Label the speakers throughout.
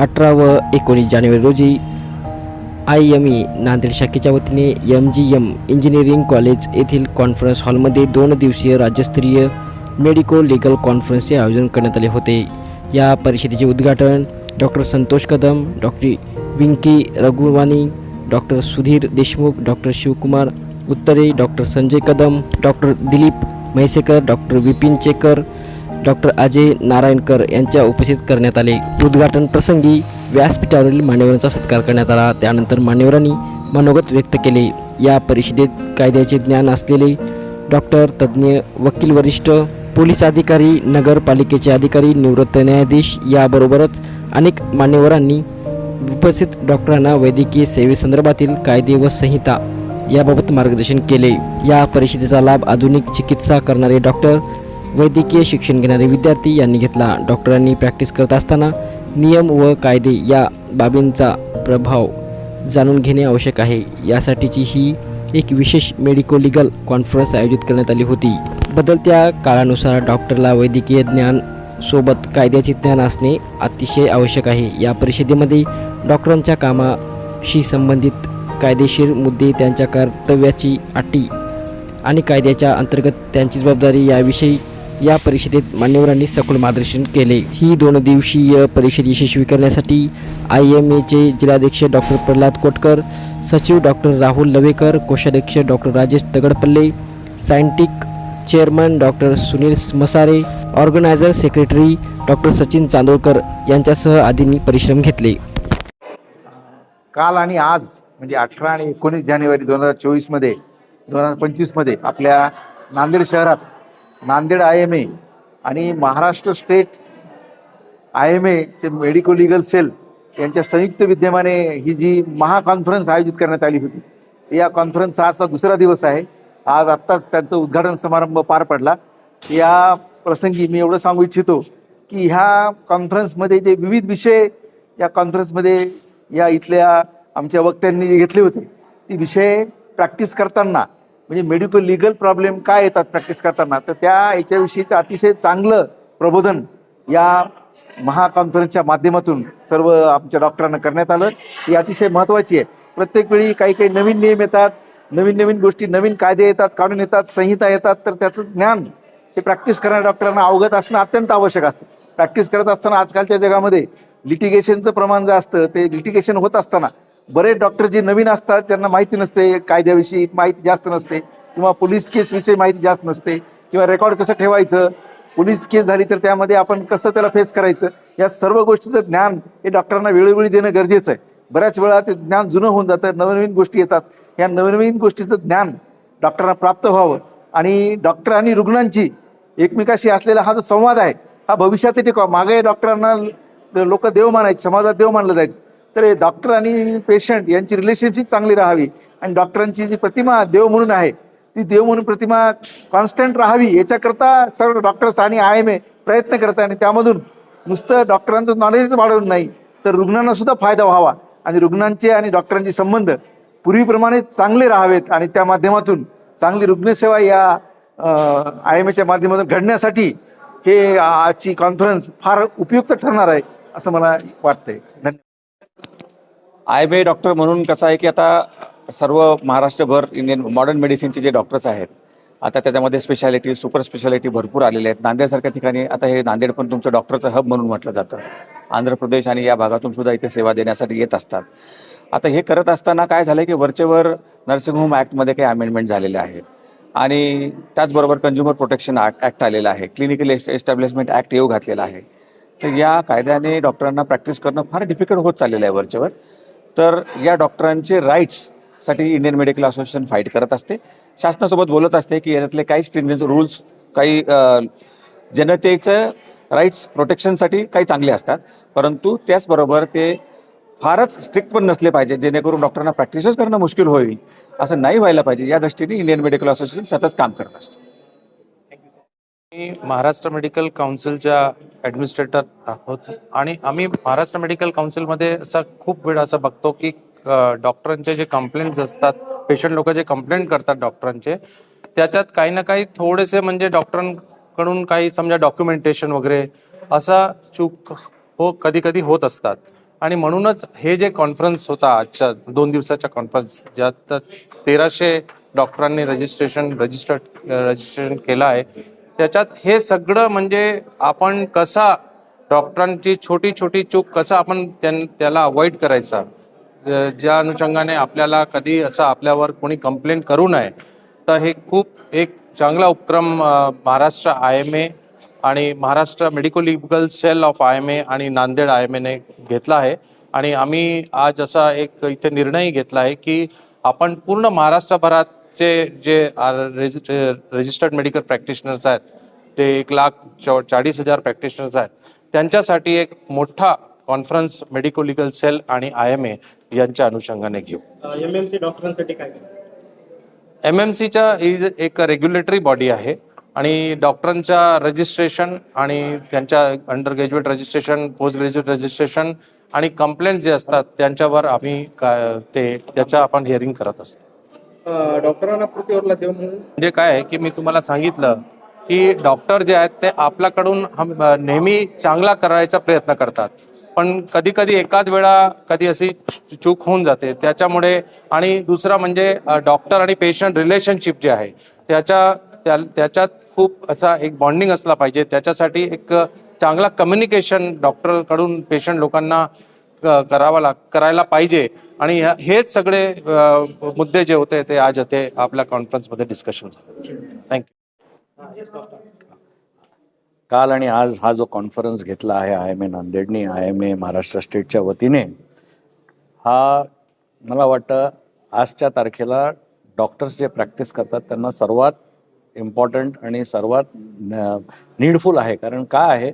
Speaker 1: अठरा व एकोणीस जानेवारी रोजी आय एम ई नांदेड शाखेच्या वतीने M G M engineering college येथील कॉन्फरन्स हॉलमध्ये दोन दिवसीय राज्यस्तरीय मेडिको लिगल कॉन्फरन्सचे आयोजन करण्यात आले होते. या परिषदेचे उद्घाटन doctor Santosh Kadam doctor Vinky Raghuwani doctor Sudhir Deshmukh doctor Shivkumar Uttare doctor Sanjay Kadam doctor Dilip Mhaisekar doctor Vipin Chekar doctor Ajay Narayankar यांच्या उपस्थित करण्यात आले. उद्घाटन प्रसंगी व्यासपीठावरील मान्यवरांचा सत्कार करण्यात आला. त्यानंतर मान्यवरांनी मनोगत व्यक्त केले. या परिषदेत कायद्याचे ज्ञान असलेले डॉक्टर तज्ज्ञ वकील वरिष्ठ पोलीस अधिकारी नगरपालिकेचे अधिकारी निवृत्त न्यायाधीश याबरोबरच अनेक मान्यवरांनी उपस्थित डॉक्टरांना वैद्यकीय सेवेसंदर्भातील कायदे व संहिता याबाबत मार्गदर्शन केले. या परिषदेचा लाभ आधुनिक चिकित्सा करणारे डॉक्टर वैद्यकीय शिक्षण घेणारे विद्यार्थी यांनी घेतला. डॉक्टरांनी प्रॅक्टिस करत असताना नियम व कायदे या बाबींचा प्रभाव जाणून घेणे आवश्यक आहे. यासाठीची ही एक विशेष मेडिको लिगल कॉन्फरन्स आयोजित करण्यात आली होती. बदलत्या काळानुसार डॉक्टरला वैद्यकीय ज्ञान सोबत कायद्याचे ज्ञान असणे अतिशय आवश्यक आहे. या परिषदेमध्ये डॉक्टरांच्या कामाशी संबंधित कायदेशीर मुद्दे त्यांच्या कर्तव्याची अटी आणि कायद्याच्या अंतर्गत त्यांची जबाबदारी याविषयी या परिषदेत मान्यवरांनी सखोल मार्गदर्शन केले. ही दोन दिवसीय परिषद यशस्वी करण्यासाठी आय एम एचे जिल्हाध्यक्ष डॉक्टर प्रल्हाद कोटकर सचिव डॉक्टर राहुल लवेकर कोषाध्यक्ष doctor Rajesh Dagadpalle scientific chairman doctor Sunil Masare organiser secretary doctor Sachin Chandolkar यांच्यासह आदींनी परिश्रम घेतले.
Speaker 2: काल आणि आज म्हणजे अठरा आणि एकोणीस जानेवारी दोन हजार चोवीसमध्ये दोन हजार पंचवीसमध्ये आपल्या नांदेड शहरात नांदेड आय एम ए आणि महाराष्ट्र स्टेट आय एम एचे मेडिको लिगल सेल यांच्या संयुक्त विद्यमाने ही जी महाकॉन्फरन्स आयोजित करण्यात आली होती या कॉन्फरन्सचा आजचा दुसरा दिवस आहे. आज आत्ताच त्यांचं उद्घाटन समारंभ पार पडला. या प्रसंगी मी एवढं सांगू इच्छितो की ह्या कॉन्फरन्समध्ये जे विविध विषय या कॉन्फरन्समध्ये या इथल्या आमच्या वक्त्यांनी जे घेतले होते ती विषय प्रॅक्टिस करताना म्हणजे मेडिकल लिगल प्रॉब्लेम काय येतात प्रॅक्टिस करताना? तर त्या याच्याविषयीचं अतिशय चांगलं प्रबोधन या महाकॉन्फरन्सच्या माध्यमातून सर्व आमच्या डॉक्टरांना करण्यात आलं. ही अतिशय महत्त्वाची आहे. प्रत्येक वेळी काही काही नवीन नियम येतात नवीन नवीन गोष्टी नवीन कायदे येतात कानून येतात संहिता येतात तर त्याचं ज्ञान हे प्रॅक्टिस करणाऱ्या डॉक्टरांना अवगत असणं अत्यंत आवश्यक असतं. प्रॅक्टिस करत असताना आजकालच्या जगामध्ये लिटिगेशनचं प्रमाण जे असतं ते लिटिगेशन होत असताना बरेच डॉक्टर जे नवीन असतात त्यांना माहिती नसते कायद्याविषयी माहिती जास्त नसते किंवा पोलीस केसविषयी माहिती जास्त नसते किंवा रेकॉर्ड कसं ठेवायचं पोलीस केस झाली तर त्यामध्ये आपण कसं त्याला फेस करायचं या सर्व गोष्टीचं ज्ञान हे डॉक्टरांना वेळोवेळी देणं गरजेचं आहे. बऱ्याच वेळा ते ज्ञान जुनं होऊन जातं नवनवीन गोष्टी येतात. या नवनवीन गोष्टीचं ज्ञान डॉक्टरांना प्राप्त व्हावं. आणि डॉक्टर आणि रुग्णांची एकमेकाशी असलेला हा जो संवाद आहे हा भविष्यात टिकावा मागे डॉक्टरांना लोक देव मानायचे समाजात देव मानलं जायचं. तर हे डॉक्टर आणि पेशंट यांची रिलेशनशिप चांगली राहावी. आणि डॉक्टरांची जी प्रतिमा देव म्हणून आहे ती देव म्हणून प्रतिमा कॉन्स्टंट राहावी याच्याकरता सर्व डॉक्टर्स आणि आय एम ए प्रयत्न करतात. आणि त्यामधून नुसतं डॉक्टरांचं नॉलेजच वाढवून नाही तर रुग्णांना सुद्धा फायदा व्हावा. आणि रुग्णांचे आणि डॉक्टरांचे संबंध पूर्वीप्रमाणे चांगले राहावेत. आणि त्या माध्यमातून चांगली रुग्णसेवा या आय एम एच्या माध्यमातून घडण्यासाठी हे आजची कॉन्फरन्स फार उपयुक्त ठरणार आहे असं मला वाटतंय. धन्यवाद.
Speaker 3: आय बी डॉक्टर म्हणून कसं आहे की आता सर्व महाराष्ट्रभर इंडियन मॉडर्न मेडिसिनचे जे डॉक्टर्स आहेत आता त्याच्यामध्ये स्पेशालिटी सुपर स्पेशालिटी भरपूर आलेले आहेत. नांदेडसारख्या ठिकाणी आता हे नांदेड पण तुमचं डॉक्टरचं हब म्हणून म्हटलं जातं. आंध्र प्रदेश आणि या भागातून सुद्धा इथे सेवा देण्यासाठी येत असतात. आता हे करत असताना काय झालं की वरचेवर नर्सिंग होम ॲक्टमध्ये काही अमेंडमेंट झालेले आहे आणि त्याचबरोबर कंझ्युमर प्रोटेक्शन ॲक्ट आलेला आहे. क्लिनिकल एस्टॅब्लिशमेंट ॲक्ट येऊ घातलेला आहे. तर या कायद्याने डॉक्टरांना प्रॅक्टिस करणं फार डिफिकल्ट होत चाललेलं आहे वरचेवर. तर या डॉक्टरांचे राईट्ससाठी इंडियन मेडिकल असोसिएशन फाईट करत असते. शासनासोबत बोलत असते की याच्यातले काही स्ट्रिंजन्स रूल्स काही जनतेचं राईट्स प्रोटेक्शनसाठी काही चांगले असतात. परंतु त्याचबरोबर ते फारच स्ट्रिक्ट पण नसले पाहिजे जेणेकरून डॉक्टरांना प्रॅक्टिसच करणं मुश्किल होईल असं नाही व्हायला पाहिजे. या दृष्टीने इंडियन मेडिकल असोसिएशन सतत काम करत असतं.
Speaker 4: मी महाराष्ट्र मेडिकल काउन्सिलच्या ॲडमिनिस्ट्रेटर आहोत. आणि आम्ही महाराष्ट्र मेडिकल काउन्सिलमध्ये असा खूप वेळ असं बघतो की डॉक्टरांचे जे कंप्लेंट्स असतात पेशंट लोक जे कंप्लेंट करतात डॉक्टरांचे त्याच्यात काही ना काही थोडेसे म्हणजे डॉक्टरांकडून काही समजा डॉक्युमेंटेशन वगैरे असा चूक हो कधी कधी होत असतात. आणि म्हणूनच हे जे कॉन्फरन्स होता आजच्या दोन दिवसाच्या कॉन्फरन्स ज्यात तेराशे डॉक्टरांनी रजिस्ट्रेशन रजिस्टर्ड रजिस्ट्रेशन केलं आहे त्याच्यात हे सगळं म्हणजे आपण कसा डॉक्टरांची छोटी छोटी चूक कसं आपण त्याला अवॉइड करायचा? ज- ज्या अनुषंगाने आपल्याला कधी असं आपल्यावर कोणी कंप्लेंट करू नये तर हे खूप एक चांगला उपक्रम महाराष्ट्र आय एम ए आणि Maharashtra medico legal cell of I M A आणि नांदेड आय एम एने घेतला आहे. आणि आम्ही आज असा एक इथे निर्णय घेतला आहे की आपण पूर्ण महाराष्ट्रभरात महाराष्ट्रभरातचे जे रजिस्टर्ड मेडिकल प्रॅक्टिशनर्स आहेत ते एक लाख चौ चाळीस हजार प्रॅक्टिशनर्स आहेत. त्यांच्यासाठी एक मोठा कॉन्फरन्स मेडिको लिगल सेल आणि आय एम ए यांच्या अनुषंगाने घेऊ.
Speaker 5: एम एम सी डॉक्टरांसाठी काय
Speaker 4: एम एम सीच्या इज एक रेग्युलेटरी बॉडी आहे आणि डॉक्टरांच्या रजिस्ट्रेशन आणि त्यांच्या undergraduate registration postgraduate registration आणि कंप्लेंट जे असतात त्यांच्यावर आम्ही का ते त्याच्या आपण हिअरिंग करत असतो.
Speaker 5: डॉक्टरांना पृथ्वीवरला देऊ म्हणून
Speaker 4: म्हणजे काय आहे की मी तुम्हाला सांगितलं की डॉक्टर जे आहेत ते आपल्याकडून नेहमी चांगला करायचा प्रयत्न करतात. पण कधी कधी एकाच वेळा कधी अशी चूक होऊन जाते. त्याच्यामुळे आणि दुसरा म्हणजे डॉक्टर आणि पेशंट रिलेशनशिप जे आहे त्याच्या त्या त्याच्यात खूप असा एक बॉन्डिंग असला पाहिजे. त्याच्यासाठी एक चांगला कम्युनिकेशन डॉक्टरकडून पेशंट लोकांना करावा लाग करायला पाहिजे. आणि हेच सगळे मुद्दे जे होते ते आज ते आपल्या कॉन्फरन्समध्ये डिस्कशन झाले. थँक्यू
Speaker 6: काल आणि आज हा जो कॉन्फरन्स घेतला आहे आय एम ए नांदेडनी आय एम ए महाराष्ट्र स्टेटच्या वतीने हा मला वाटतं आजच्या तारखेला डॉक्टर्स जे प्रॅक्टिस करतात त्यांना सर्वात इम्पॉर्टंट आणि सर्वात नीडफुल आहे. कारण काय आहे?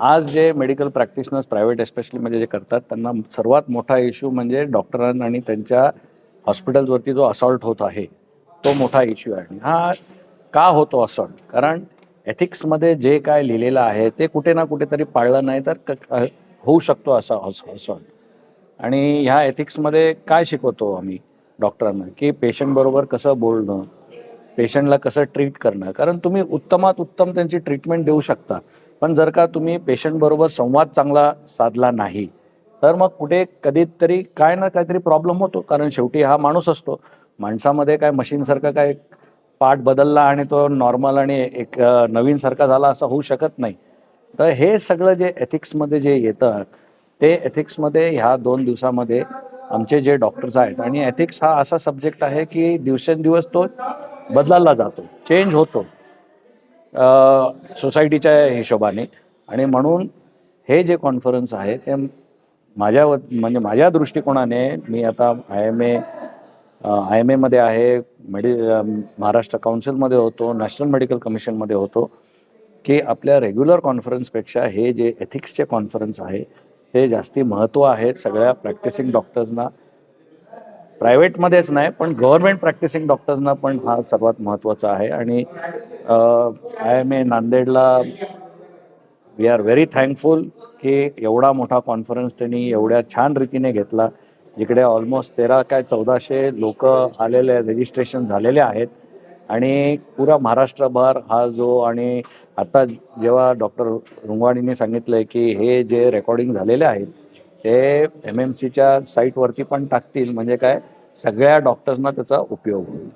Speaker 6: आज जे मेडिकल प्रॅक्टिशनर्स प्रायव्हेट एस्पेशली म्हणजे जे करतात त्यांना सर्वात मोठा इश्यू म्हणजे डॉक्टरांना आणि त्यांच्या हॉस्पिटल्सवरती जो असॉल्ट होत आहे तो मोठा इश्यू आहे. आणि हा का होतो असॉल्ट कारण एथिक्समध्ये जे काय लिहिलेलं आहे ते कुठे ना कुठेतरी पाळलं नाही तर क- होऊ शकतो असा असॉल्ट आणि ह्या एथिक्समध्ये काय शिकवतो आम्ही डॉक्टरांना की पेशंटबरोबर कसं बोलणं पेशंटला कसं ट्रीट करणं? कारण तुम्ही उत्तमात उत्तम त्यांची ट्रीटमेंट देऊ शकता. पण जर का तुम्ही पेशंटबरोबर संवाद चांगला साधला नाही तर मग कुठे कधीतरी काय ना काहीतरी प्रॉब्लेम होतो. कारण शेवटी हा माणूस असतो. माणसामध्ये काय मशीनसारखा काय पार्ट बदलला आणि तो नॉर्मल आणि एक नवीन नवीनसारखा झाला असं होऊ शकत नाही. तर हे सगळं जे एथिक्समध्ये जे येतं ते एथिक्समध्ये ह्या दोन दिवसामध्ये आमचे जे डॉक्टर्स आहेत आणि एथिक्स हा असा सब्जेक्ट आहे की दिवसेंदिवस तो बदलायला जातो. चेंज होतो. सोसायटीच्या हिशोबाने. आणि म्हणून हे जे कॉन्फरन्स आहे ते माझ्या व- म्हणजे माझ्या दृष्टिकोनाने मी आता I M A I M एमध्ये आहे मेडि महाराष्ट्र काउन्सिलमध्ये होतो नॅशनल मेडिकल कमिशनमध्ये होतो की आपल्या रेग्युलर कॉन्फरन्सपेक्षा हे जे एथिक्सचे कॉन्फरन्स आहे ते जास्ती महत्त्व आहे सगळ्या प्रॅक्टिसिंग डॉक्टर्सना प्रायव्हेटमध्येच नाही पण गव्हर्नमेंट प्रॅक्टिसिंग डॉक्टर्सना पण हा सर्वात महत्त्वाचा आहे. आणि आय एम ए नांदेडला वी आर व्हेरी थँकफुल की एवढा मोठा कॉन्फरन्स त्यांनी एवढ्या छान रीतीने घेतला जिकडे ऑलमोस्ट तेरा काय चौदाशे लोक आलेले रजिस्ट्रेशन झालेले आहेत. आणि पुरा महाराष्ट्रभर हा जो आणि आता जेव्हा डॉक्टर रुंगवाणीने सांगितलं आहे की हे जे रेकॉर्डिंग झालेले आहेत ते एम एम सीच्या साईटवरती पण टाकतील. म्हणजे काय? सगळ्या डॉक्टर्सना त्याचा उपयोग होईल.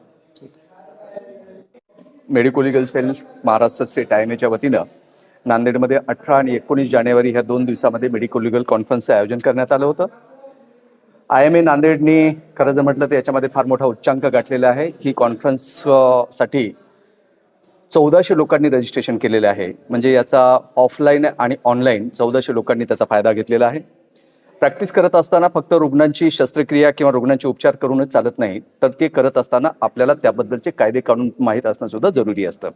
Speaker 7: Medico legal cells cell Maharashtra state I M एच्या वतीनं नांदेडमध्ये अठरा आणि एकोणीस जानेवारी ह्या दोन दिवसामध्ये मेडिकोलिगल कॉन्फरन्सचं आयोजन करण्यात आलं होतं. आय एम ए नांदेडनी खरं जर म्हटलं तर याच्यामध्ये फार मोठा उच्चांक गाठलेला आहे. ही कॉन्फरन्ससाठी चौदाशे लोकांनी रजिस्ट्रेशन केलेलं आहे. म्हणजे याचा ऑफलाईन आणि ऑनलाईन चौदाशे लोकांनी त्याचा फायदा घेतलेला आहे. प्रॅक्टिस करत असताना फक्त रुग्णांची शस्त्रक्रिया किंवा रुग्णांचे उपचार करूनच चालत नाही तर ते करत असताना आपल्याला त्याबद्दलचे कायदे कानून माहीत असणं सुद्धा जरुरी असतं.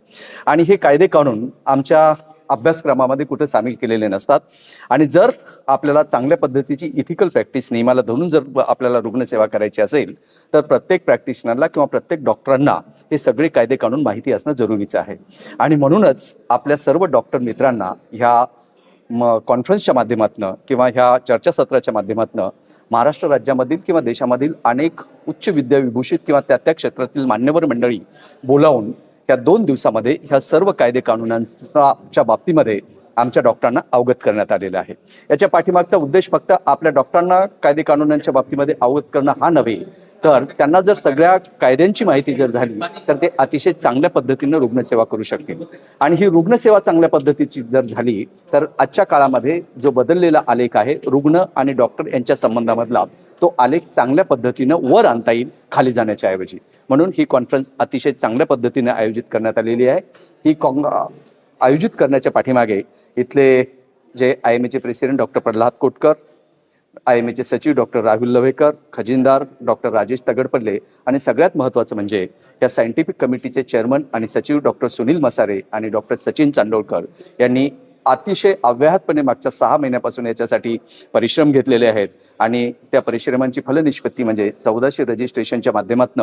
Speaker 7: आणि हे कायदे कानून आमच्या अभ्यासक्रमामध्ये कुठे सामील केलेले नसतात. आणि जर आपल्याला चांगल्या पद्धतीची इथिकल प्रॅक्टिस नियमाला धरून जर आपल्याला रुग्णसेवा करायची असेल तर प्रत्येक प्रॅक्टिशनरला किंवा प्रत्येक डॉक्टरांना हे सगळे कायदे कानून माहिती असणं जरुरीचं आहे. आणि म्हणूनच आपल्या सर्व डॉक्टर मित्रांना ह्या म कॉन्फरन्सच्या माध्यमातून किंवा ह्या चर्चासत्राच्या माध्यमातून महाराष्ट्र राज्यामधील किंवा देशामधील अनेक उच्च विद्याविभूषित किंवा त्या त्या क्षेत्रातील मान्यवर मंडळी बोलावून ह्या दोन दिवसामध्ये ह्या सर्व कायदे कानुनांच्या बाबतीमध्ये आमच्या डॉक्टरांना अवगत करण्यात आलेलं आहे. याच्या पाठीमागचा उद्देश फक्त आपल्या डॉक्टरांना कायदे कानुनांच्या बाबतीमध्ये अवगत करणं हा नव्हे तर त्यांना जर सगळ्या कायद्यांची माहिती जर झाली तर ते अतिशय चांगल्या पद्धतीनं रुग्णसेवा करू शकतील. आणि ही रुग्णसेवा चांगल्या पद्धतीची जर झाली तर आजच्या काळामध्ये जो बदललेला आलेख आहे रुग्ण आणि डॉक्टर यांच्या संबंधामधला तो आलेख चांगल्या पद्धतीनं वर आणता येईल खाली जाण्याच्या ऐवजी. म्हणून ही कॉन्फरन्स अतिशय चांगल्या पद्धतीने आयोजित करण्यात आलेली आहे. ही कॉंग आयोजित करण्याच्या पाठीमागे इथले जे I M एचे president doctor Pralhad Kotkar I M एचे सचिव डॉक्टर राहुल लवेकर खजिनदार डॉक्टर राजेश तगडपल्ले आणि सगळ्यात महत्त्वाचं म्हणजे या सायंटिफिक कमिटीचे चेअरमन आणि सचिव डॉक्टर सुनील मसारे आणि डॉक्टर सचिन चांडोळकर यांनी अतिशय अव्याहतपणे मागच्या सहा महिन्यापासून याच्यासाठी परिश्रम घेतलेले आहेत. आणि त्या परिश्रमांची फलनिष्पत्ती म्हणजे चौदाशे रजिस्ट्रेशनच्या माध्यमातून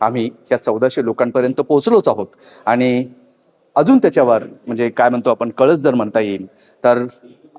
Speaker 7: आम्ही या चौदाशे लोकांपर्यंत पोहोचलोच आहोत. आणि अजून त्याच्यावर म्हणजे काय म्हणतो आपण कळस जर म्हणता येईल तर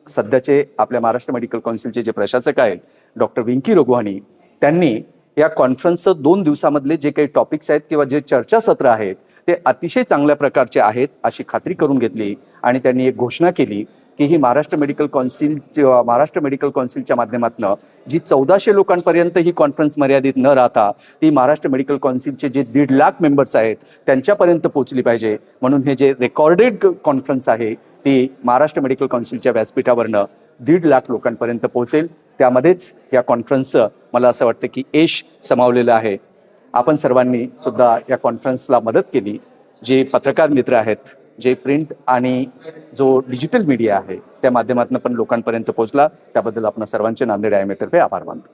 Speaker 7: सध्याचे आपल्या महाराष्ट्र मेडिकल काउन्सिलचे जे प्रशासक आहेत डॉक्टर विंकी रोगवानी त्यांनी या कॉन्फरन्सचं दोन दिवसामधले जे काही टॉपिक्स आहेत किंवा जे चर्चासत्र आहेत ते अतिशय चांगल्या प्रकारचे आहेत अशी खात्री करून घेतली आणि त्यांनी एक घोषणा केली की ही Maharashtra medical council Maharashtra medical कौन्सिलच्या माध्यमातून जी चौदाशे लोकांपर्यंत ही कॉन्फरन्स मर्यादित न राहता ती महाराष्ट्र मेडिकल कौन्सिलचे जे दीड लाख मेंबर्स आहेत त्यांच्यापर्यंत पोहोचली पाहिजे. म्हणून हे जे रेकॉर्डेड कॉन्फरन्स आहे ती महाराष्ट्र मेडिकल काउन्सिलच्या व्यासपीठावरनं दीड लाख लोकांपर्यंत पोहोचेल. त्यामध्येच या कॉन्फरन्सचं मला असं वाटतं की यश समावलेलं आहे. आपण सर्वांनी सुद्धा या कॉन्फरन्सला मदत केली. जे पत्रकार मित्र आहेत जे प्रिंट आणि जो डिजिटल मीडिया आहे त्या माध्यमातून पण लोकांपर्यंत पोहोचला. त्याबद्दल आपण सर्वांचे नांदेड आय एम तर्फे आभार मानतो.